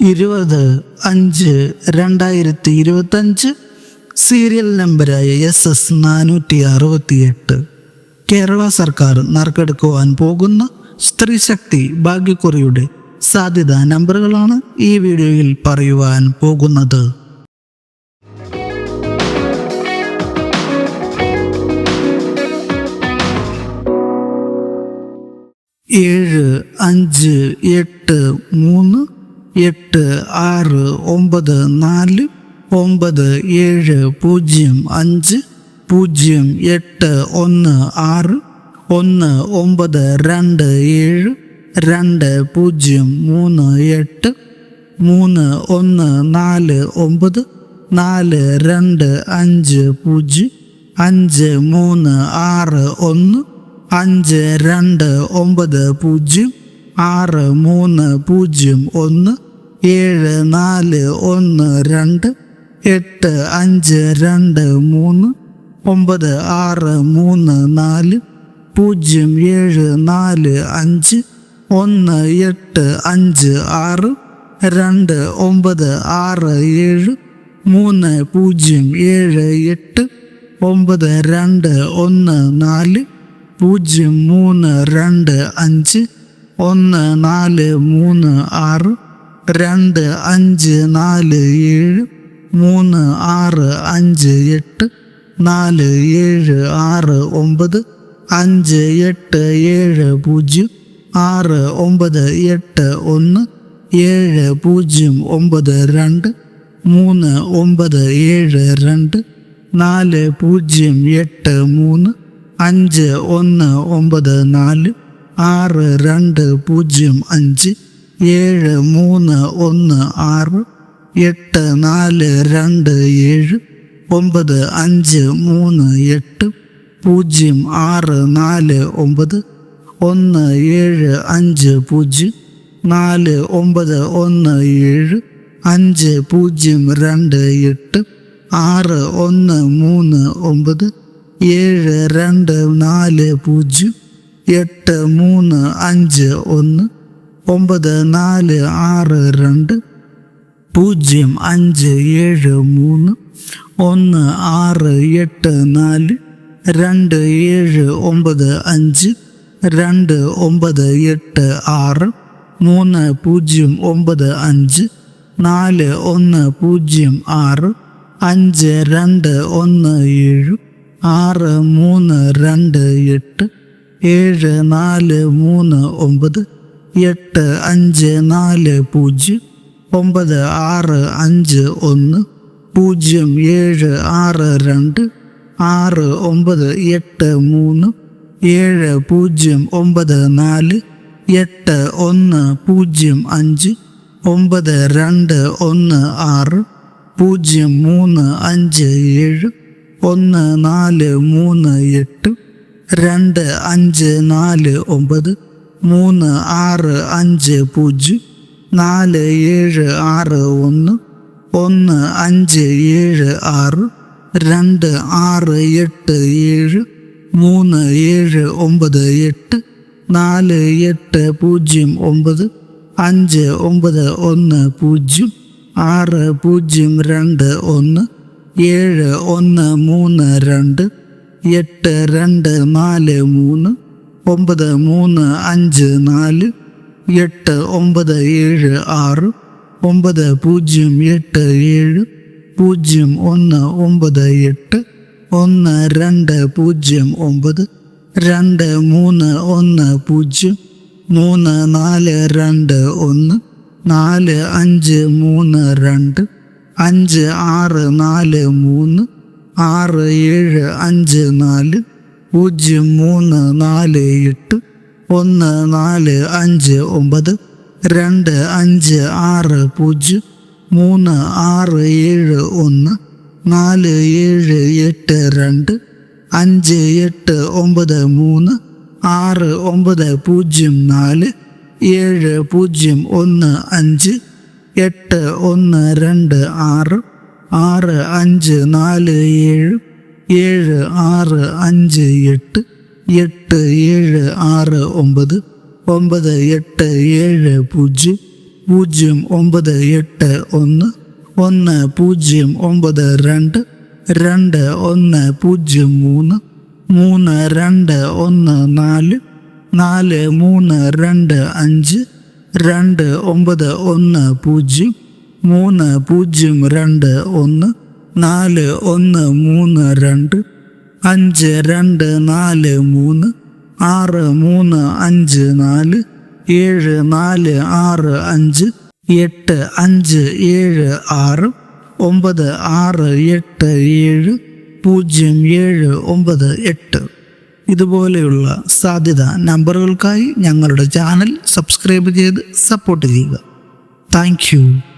ഇരുപത് അഞ്ച് രണ്ടായിരത്തി ഇരുപത്തഞ്ച് സീരിയൽ നമ്പരായ എസ് എസ് നാനൂറ്റി അറുപത്തിയെട്ട്. കേരള സർക്കാർ നറുക്കെടുക്കുവാൻ പോകുന്ന സ്ത്രീശക്തി ഭാഗ്യക്കുറിയുടെ സാധ്യതാ നമ്പറുകളാണ് ഈ വീഡിയോയിൽ പറയുവാൻ പോകുന്നത്. ഏഴ് അഞ്ച് എട്ട് മൂന്ന് എട്ട് ആറ് ഒമ്പത് നാല് ഒമ്പത് ഏഴ് പൂജ്യം അഞ്ച് പൂജ്യം എട്ട് ഒന്ന് ആറ് ഒന്ന് ഒമ്പത് രണ്ട് ഏഴ് രണ്ട് പൂജ്യം മൂന്ന് എട്ട് മൂന്ന് ഒന്ന് നാല് ഒമ്പത് നാല് രണ്ട് അഞ്ച് പൂജ്യം അഞ്ച് മൂന്ന് ആറ് ഒന്ന് അഞ്ച് രണ്ട് ഒമ്പത് പൂജ്യം ആറ് മൂന്ന് പൂജ്യം ഒന്ന് ഏഴ് നാല് ഒന്ന് രണ്ട് എട്ട് അഞ്ച് രണ്ട് മൂന്ന് ഒമ്പത് ആറ് മൂന്ന് നാല് പൂജ്യം ഏഴ് നാല് അഞ്ച് ഒന്ന് എട്ട് അഞ്ച് ആറ് രണ്ട് ഒമ്പത് ആറ് ഏഴ് മൂന്ന് പൂജ്യം ഏഴ് എട്ട് ഒമ്പത് രണ്ട് ഒന്ന് നാല് പൂജ്യം മൂന്ന് രണ്ട് അഞ്ച് ഒന്ന് നാല് മൂന്ന് ആറ് രണ്ട് അഞ്ച് നാല് ഏഴ് മൂന്ന് ആറ് അഞ്ച് എട്ട് നാല് ഏഴ് ആറ് ഒമ്പത് അഞ്ച് എട്ട് ഏഴ് പൂജ്യം ആറ് ഒമ്പത് എട്ട് ഒന്ന് ഏഴ് പൂജ്യം ഒമ്പത് രണ്ട് മൂന്ന് ഒമ്പത് ഏഴ് രണ്ട് നാല് പൂജ്യം എട്ട് മൂന്ന് അഞ്ച് ഒന്ന് ഒമ്പത് നാല് ആറ് രണ്ട് പൂജ്യം അഞ്ച് ഏഴ് മൂന്ന് ഒന്ന് ആറ് എട്ട് നാല് രണ്ട് ഏഴ് ഒമ്പത് അഞ്ച് മൂന്ന് എട്ട് പൂജ്യം ആറ് നാല് ഒമ്പത് ഒന്ന് ഏഴ് അഞ്ച് പൂജ്യം നാല് ഒമ്പത് ഒന്ന് ഏഴ് അഞ്ച് പൂജ്യം രണ്ട് എട്ട് ആറ് ഒന്ന് മൂന്ന് ഒമ്പത് ഏഴ് രണ്ട് നാല് പൂജ്യം എട്ട് മൂന്ന് അഞ്ച് ഒന്ന് ഒമ്പത് നാല് ആറ് രണ്ട് പൂജ്യം അഞ്ച് ഏഴ് മൂന്ന് ഒന്ന് ആറ് എട്ട് നാല് രണ്ട് ഏഴ് ഒമ്പത് അഞ്ച് രണ്ട് ഒമ്പത് എട്ട് ആറ് മൂന്ന് പൂജ്യം ഒമ്പത് അഞ്ച് നാല് ഒന്ന് പൂജ്യം ആറ് അഞ്ച് രണ്ട് ഒന്ന് ഏഴ് ആറ് മൂന്ന് രണ്ട് എട്ട് ഏഴ് നാല് മൂന്ന് ഒമ്പത് എട്ട് അഞ്ച് നാല് പൂജ്യം ഒമ്പത് ആറ് അഞ്ച് ഒന്ന് പൂജ്യം ഏഴ് ആറ് രണ്ട് ആറ് ഒമ്പത് എട്ട് മൂന്ന് ഏഴ് പൂജ്യം ഒമ്പത് നാല് എട്ട് ഒന്ന് പൂജ്യം അഞ്ച് ഒമ്പത് രണ്ട് ഒന്ന് ആറ് പൂജ്യം മൂന്ന് അഞ്ച് ഏഴ് ഒന്ന് നാല് മൂന്ന് എട്ട് രണ്ട് അഞ്ച് നാല് ഒമ്പത് മൂന്ന് ആറ് അഞ്ച് പൂജ്യം നാല് ഏഴ് ആറ് ഒന്ന് ഒന്ന് അഞ്ച് ഏഴ് ആറ് രണ്ട് ആറ് എട്ട് ഏഴ് മൂന്ന് ഏഴ് ഒമ്പത് എട്ട് നാല് എട്ട് പൂജ്യം ഒമ്പത് അഞ്ച് ഒമ്പത് ഒന്ന് പൂജ്യം ആറ് പൂജ്യം രണ്ട് ഒന്ന് ഏഴ് ഒന്ന് മൂന്ന് രണ്ട് എട്ട് രണ്ട് നാല് മൂന്ന് ഒമ്പത് മൂന്ന് അഞ്ച് നാല് എട്ട് ഒമ്പത് ഏഴ് ആറ് ഒമ്പത് പൂജ്യം എട്ട് ഏഴ് പൂജ്യം ഒന്ന് ഒമ്പത് എട്ട് ഒന്ന് രണ്ട് പൂജ്യം ഒമ്പത് രണ്ട് മൂന്ന് ഒന്ന് പൂജ്യം മൂന്ന് നാല് രണ്ട് ഒന്ന് നാല് അഞ്ച് മൂന്ന് രണ്ട് അഞ്ച് ആറ് നാല് മൂന്ന് ആറ് ഏഴ് അഞ്ച് നാല് പൂജ്യം മൂന്ന് നാല് എട്ട് ഒന്ന് നാല് അഞ്ച് ഒമ്പത് രണ്ട് അഞ്ച് ആറ് പൂജ്യം മൂന്ന് ആറ് ഏഴ് ഒന്ന് നാല് ഏഴ് എട്ട് രണ്ട് അഞ്ച് എട്ട് ഒമ്പത് മൂന്ന് ആറ് ഒമ്പത് പൂജ്യം നാല് ഏഴ് പൂജ്യം ഒന്ന് അഞ്ച് എട്ട് ഒന്ന് രണ്ട് ആറ് ആറ് അഞ്ച് നാല് ഏഴ് ഏഴ് ആറ് അഞ്ച് എട്ട് എട്ട് ഏഴ് ആറ് ഒമ്പത് ഒമ്പത് എട്ട് ഏഴ് പൂജ്യം പൂജ്യം ഒമ്പത് എട്ട് ഒന്ന് ഒന്ന് പൂജ്യം ഒമ്പത് രണ്ട് രണ്ട് ഒന്ന് പൂജ്യം മൂന്ന് മൂന്ന് രണ്ട് ഒന്ന് നാല് നാല് മൂന്ന് രണ്ട് അഞ്ച് രണ്ട് ഒമ്പത് ഒന്ന് പൂജ്യം മൂന്ന് പൂജ്യം രണ്ട് ഒന്ന് നാല് ഒന്ന് മൂന്ന് രണ്ട് അഞ്ച് രണ്ട് നാല് മൂന്ന് ആറ് മൂന്ന് അഞ്ച് നാല് ഏഴ് നാല് ആറ് അഞ്ച് എട്ട് അഞ്ച് ഏഴ് ആറ് ഒമ്പത് ആറ് എട്ട് ഏഴ് പൂജ്യം ഏഴ് ഒമ്പത് എട്ട്. ഇതുപോലെയുള്ള സാധ്യത നമ്പറുകൾക്കായി ഞങ്ങളുടെ ചാനൽ സബ്സ്ക്രൈബ് ചെയ്ത് സപ്പോർട്ട് ചെയ്യുക. താങ്ക്